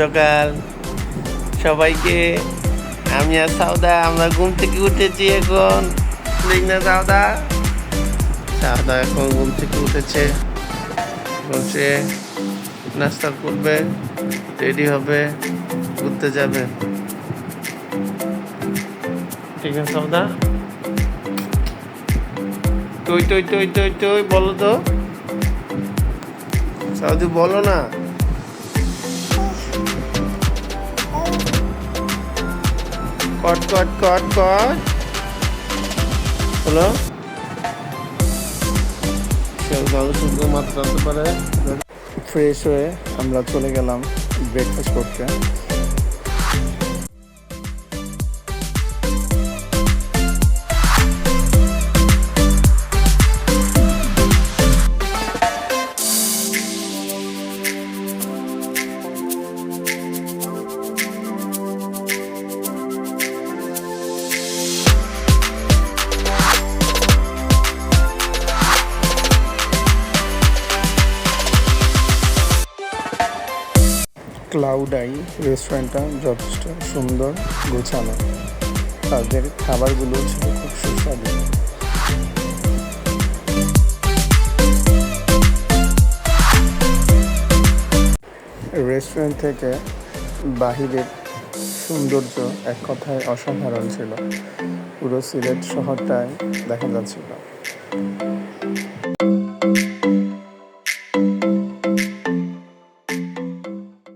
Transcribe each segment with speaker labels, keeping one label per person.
Speaker 1: সকাল সবাইকে, আমি আর সাউদা আমরা ঘুম থেকে উঠেছি এখন। ঠিক না সাউদা সাউদা এখন ঘুম থেকে উঠেছে। বসে নাস্তা করবে, রেডি হবে, ঘুরতে যাবে। ঠিক আছে সাউদা তুই তুই তুই তুই তুই বলো তো। সাউদি বলো না। কট কট কট কট হলো? মাত্রা পারে।
Speaker 2: ফ্রেশ হয়ে আমরা চলে গেলাম ব্রেকফাস্ট করতে। ক্লাউড আই রেস্টুরেন্টটা যথেষ্ট সুন্দর গোছানো। তাদের খাবারগুলো ছিল খুব সুস্বাদু। রেস্টুরেন্ট থেকে বাহিরের সৌন্দর্য এক কথায় অসাধারণ ছিল। পুরো সিলেট শহরটায় দেখা যাচ্ছিল।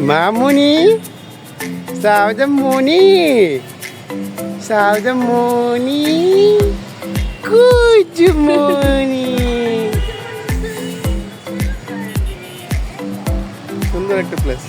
Speaker 1: মামুনি সাউদা মনি সাউদা মনি গুড মনি সুন্দর একটা প্লেস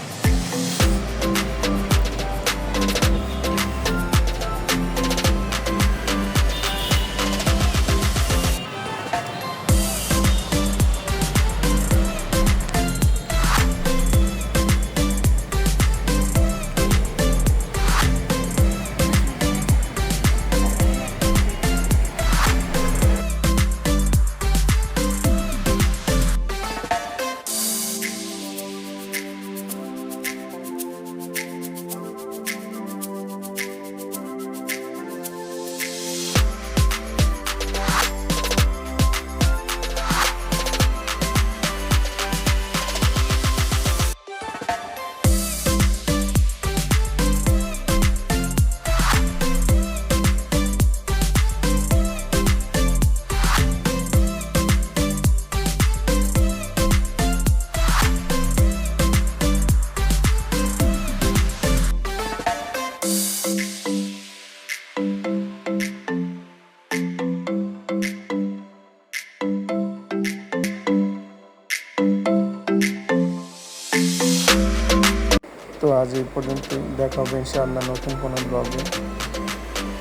Speaker 2: তো আজ এই পর্যন্ত দেখা হবে ইনশাআল্লাহ নতুন কোনো ব্লগে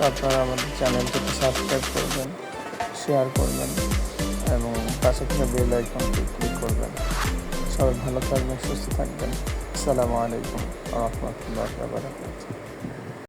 Speaker 2: আপনারা আমাদের চ্যানেলটিকে সাবস্ক্রাইব করবেন শেয়ার করবেন, এবং পাশে থেকে বেল আইকনটি ক্লিক করবেন। সবাই ভালো থাকবেন, সুস্থ থাকবেন। আসসালামু আলাইকুম রহমতুল্লাহ বারকাতুহু।